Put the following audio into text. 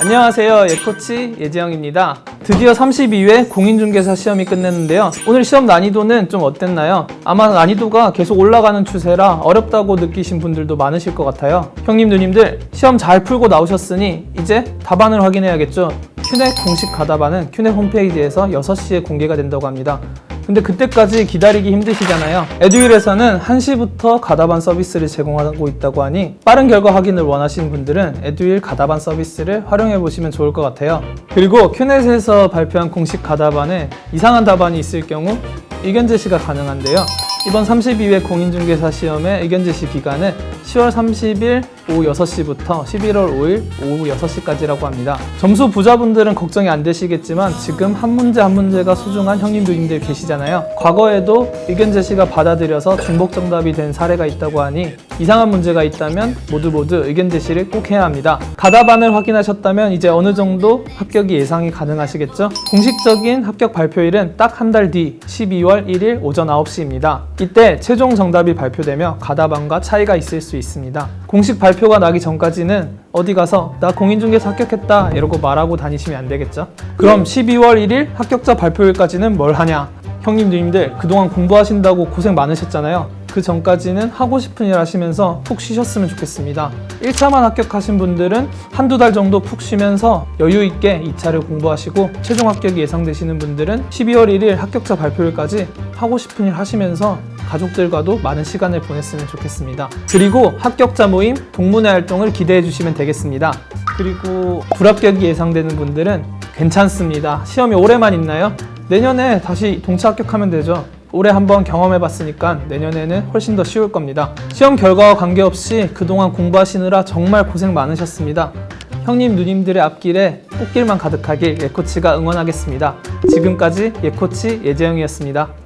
안녕하세요. 예코치 예지영입니다. 드디어 32회 공인중개사 시험이 끝냈는데요. 오늘 시험 난이도는 좀 어땠나요? 아마 난이도가 계속 올라가는 추세라 어렵다고 느끼신 분들도 많으실 것 같아요. 형님, 누님들 시험 잘 풀고 나오셨으니 이제 답안을 확인해야겠죠. 큐넷 공식 가답안은 큐넷 홈페이지에서 6시에 공개가 된다고 합니다. 근데 그때까지 기다리기 힘드시잖아요. 에듀윌에서는 1시부터 가다반 서비스를 제공하고 있다고 하니 빠른 결과 확인을 원하시는 분들은 에듀윌 가다반 서비스를 활용해 보시면 좋을 것 같아요. 그리고 큐넷에서 발표한 공식 가다반에 이상한 답안이 있을 경우 의견 제시가 가능한데요. 이번 32회 공인중개사 시험의 의견 제시 기간은 10월 30일 오후 6시부터 11월 5일 오후 6시까지라고 합니다. 점수 부자분들은 걱정이 안 되시겠지만 지금 한 문제 한 문제가 소중한 형님 누님들 계시잖아요. 과거에도 의견 제시가 받아들여서 중복 정답이 된 사례가 있다고 하니 이상한 문제가 있다면 모두 모두 의견 제시를 꼭 해야 합니다. 가다반을 확인하셨다면 이제 어느 정도 합격이 예상이 가능하시겠죠? 공식적인 합격 발표일은 딱 한 달 뒤 12월 1일 오전 9시입니다. 이때 최종 정답이 발표되며 가다반과 차이가 있을 수 있습니다. 공식 발표 가 나기 전까지는 어디 가서 나 공인중개사 합격했다 이러고 말하고 다니시면 안 되겠죠? 그럼 12월 1일 합격자 발표일까지는 뭘 하냐? 형님 누님들 그동안 공부하신다고 고생 많으셨잖아요. 그 전까지는 하고 싶은 일 하시면서 푹 쉬셨으면 좋겠습니다. 1차만 합격하신 분들은 한두 달 정도 푹 쉬면서 여유 있게 2차를 공부하시고 최종 합격이 예상되시는 분들은 12월 1일 합격자 발표일까지 하고 싶은 일 하시면서 가족들과도 많은 시간을 보냈으면 좋겠습니다. 그리고 합격자 모임 동문회 활동을 기대해 주시면 되겠습니다. 그리고 불합격이 예상되는 분들은 괜찮습니다. 시험이 올해만 있나요? 내년에 다시 동차 합격하면 되죠. 올해 한번 경험해 봤으니까 내년에는 훨씬 더 쉬울 겁니다. 시험 결과와 관계없이 그동안 공부하시느라 정말 고생 많으셨습니다. 형님, 누님들의 앞길에 꽃길만 가득하길 예코치가 응원하겠습니다. 지금까지 예코치 예재영이었습니다.